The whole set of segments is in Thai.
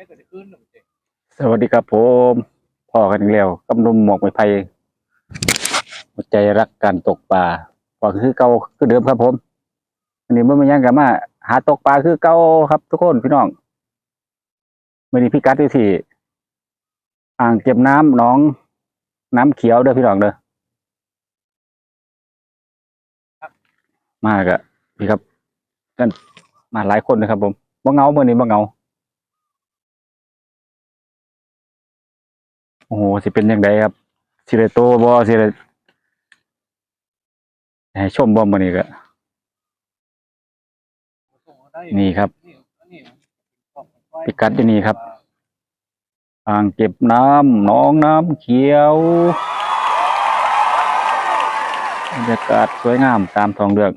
ไม่แต่จะขึ้นหนึ่งเจสวัสดีครับผมพ่อกันอีกแล้วกำนุมหมวกไม้ไผ่หัวใจรักการตกปลาก็คือเก่าคือเดิมครับผมอันนี้เมื่อไมายังกันมา หาตกปลาคือเก่าครับ ทุกคนพี่น้องไม่ได้พิกัดอยู่ที่อ่างเก็บน้ำหน้อง น้ำเขียวเด้อพี่น้องเด้อมากอะพี่ครับกันมาหลายคนนะครับผมบ่เงาเมื่อนี้บ่เงา โอ้โหสิเป็นยังไงครับสิได้โตบ่สิได้ให้ชมบ่มื้อนี้ก็นี่ครับ พิกัดอยู่นี่ครับอ่างเก็บน้ำหนองน้ำเขียวบรรยากาศสวยงามตามท้องเรื่อง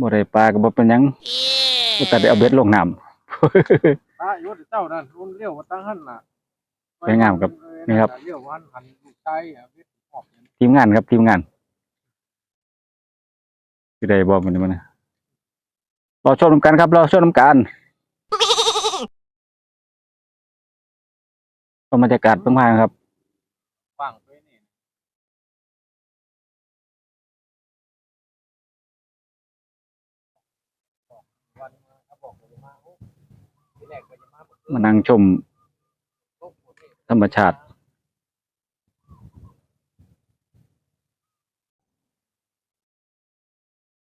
บ่ได้ปลาก็บ่เป็นหยังบ่ตัดได้เอาเบ็ดลงน้ำ อะยศเจ้านั่นรุ่นเลี้ยวมาตั้งหันน่ะสวยงามครับนี่ครับ เลี้ยววันหันลูกใจอะเวทออกเนี่ยทีมงานครับทีมงานสิได้บ่มื้อนี้มันนะรอชมนำกันครับรอชมนำกันก็บรรยากาศเพิ่งผ่านครับ ฟังไปนี่วันมาเขาบอกว่าจะมาโอ้ทีแรกก็จะ มานั่งชม ธรรมชาติ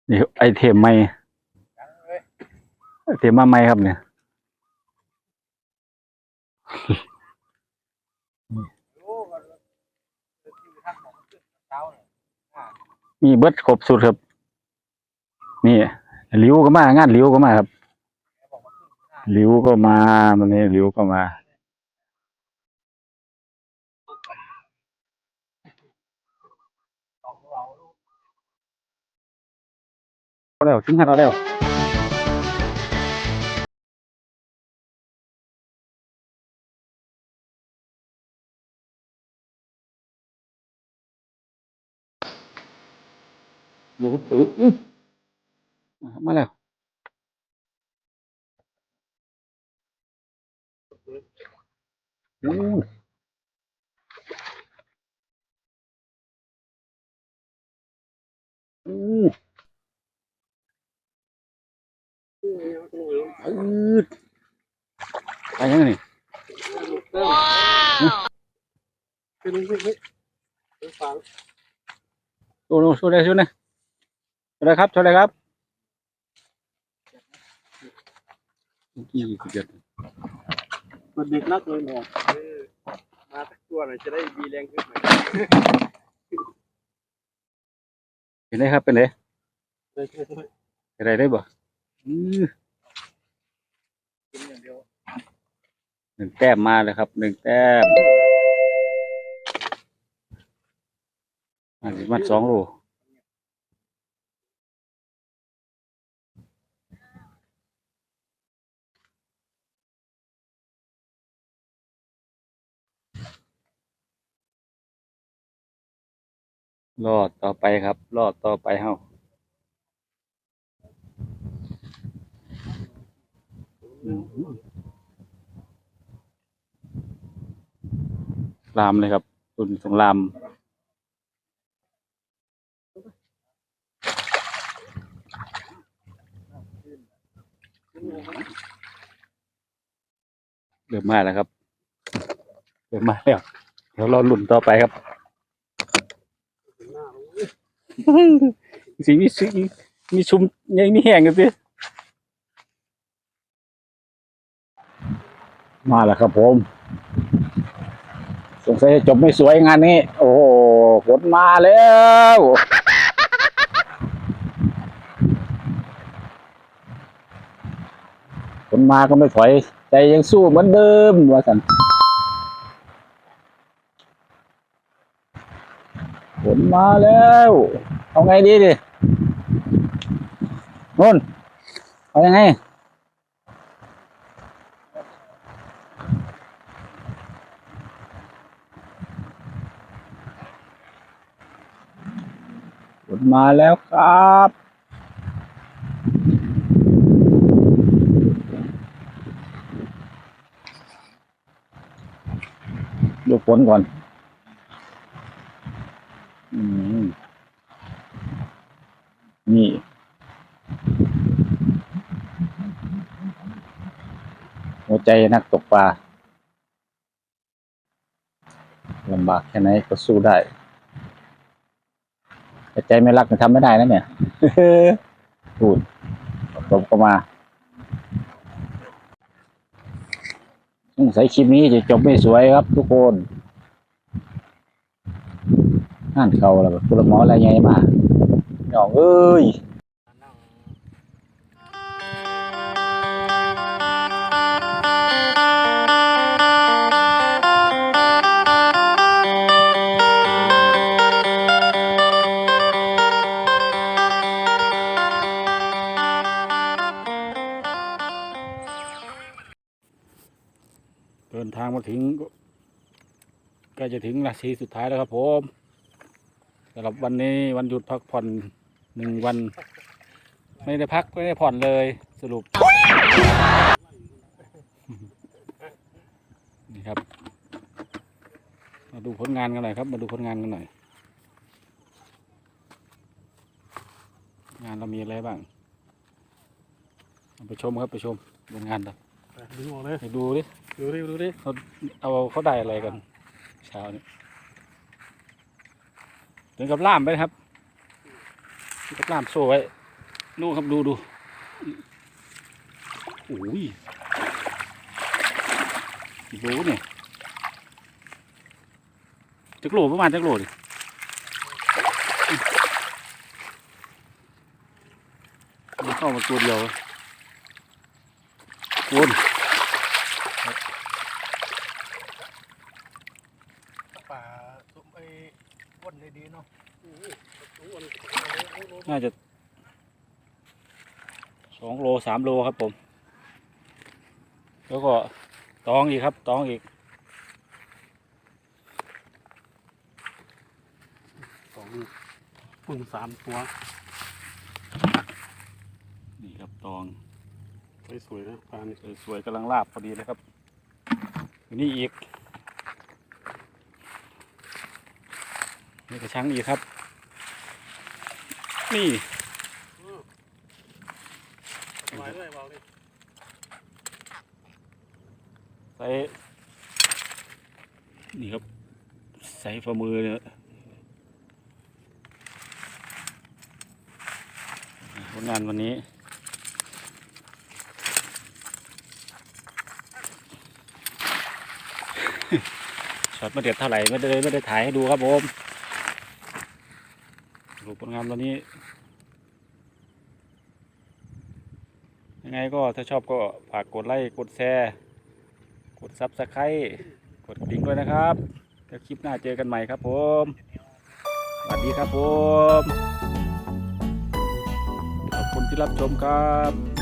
นี่ไอเทมใหม่ไอเทมมาใหม่ครับเนี่ยนี่บอกขึ้นเช้าเนี่ยอ่ามีเบิดครบสุดครับ นี่หลิวก็มางานหลิวก็มาครับ แกบอกว่าขึ้น หน้าหลิวก็มามันนี้หลิวก็มาสองเราลูกเอาแล้วถึงหันเอาแล้วหนูตื่นอื้อมาแล้ว อู้อู้อืดไปยังไงนี่เป็นลุงพี่เป็นฟังโอ้โหช่วยได้ช่วยได้ช่วยได้ครับช่วยได้ครับยี่สิบเจ็ด มันเด็กนักเลยหมอมาสักตัวหน่อยจะได้มีแรงขึ้นหน่อยเป็นไรครับเป็นไรเป็นไรได้บ่หนึ่งแต้มมาเลยครับหนึ่งแต้มอันนี้มันสองโล รอดต่อไปครับ รอดต่อไปเฮาลามเลยครับตุนสงลามเริ่มมาแล้วครับเริ่มมาแล้วเดี๋ยวราหลุ่นต่อไปครับ สีมีสีมีชุมยังมีแห้งกันสิมาแล้วครับผม สงสัยจะจบไม่สวยงานนี้ โอ้โหฝนมาแล้วฝนมาก็ไม่ถอย ใจยังสู้เหมือนเดิมว่าสัน มาแล้ว เอาไงดีดินุ่นเอายังไงฝนมาแล้วครับดูฝนก่อน ใจนักตกปลาลำบากแค่ไหนก็สู้ได้แต่ใจไม่รักมันทำไม่ได้นะเนี่ยพูดผมก็มาสงสัยคลิปนี้จะจบไม่สวยครับทุกคนอ่นเขาแล้วคุณหมออะไรไงมาน้องเอ้ย มาถึงใกล้จะถึงนาทีสุดท้ายแล้วครับผมสำหรับวันนี้วันหยุดพักผ่อนหนึ่งวัน ไม่ได้พักไม่ได้ผ่อนเลยสรุป นี่ครับ มาดูผลงานกันหน่อยครับ มาดูผลงานกันหน่อย งานเรามีอะไรบ้างไปชมครับไปชมผลงานเรา ดึงออกเลยไปดูดิดูดิดูดิเอาเขาได้อะไรกัน เช้านี้ถึงกับล่ามไปนะครับถึงกับล่ามโซ่ไว้ดูครับดูดูโอ้ยกี่โลเนี่ยจักโลประมาณจักโลดิมันเข้ามาตัวเดียว คุณป่าตุ้มไอ้ก้นดีๆเนาะน่าจะสองโลสามโลครับผม แล้วก็ตองอีกครับตองอีกสองปุ่นสามตัว นี่ครับตอง สวยๆนะปลานี่สวยๆกำลังลาบพอดีเลยครับอยู่นี่อีก นี่กระชังอีกครับ นี่สบายด้วยเบาดิใส่นี่ครับ ใส่ฝ่ามือเนี่ยผลงานวันนี้ ช็อตมาเด็ดเท่าไหร่ไม่ได้ไม่ได้ถ่ายให้ดูครับผมรูปผลงานวันนี้ ยังไงก็ถ้าชอบก็ฝากกดไลค์กดแชร์ กดซับสไครต์กดกระดิ่งด้วยนะครับแล้วคลิปหน้าเจอกันใหม่ครับผม สวัสดีครับผม ขอบคุณที่รับชมครับ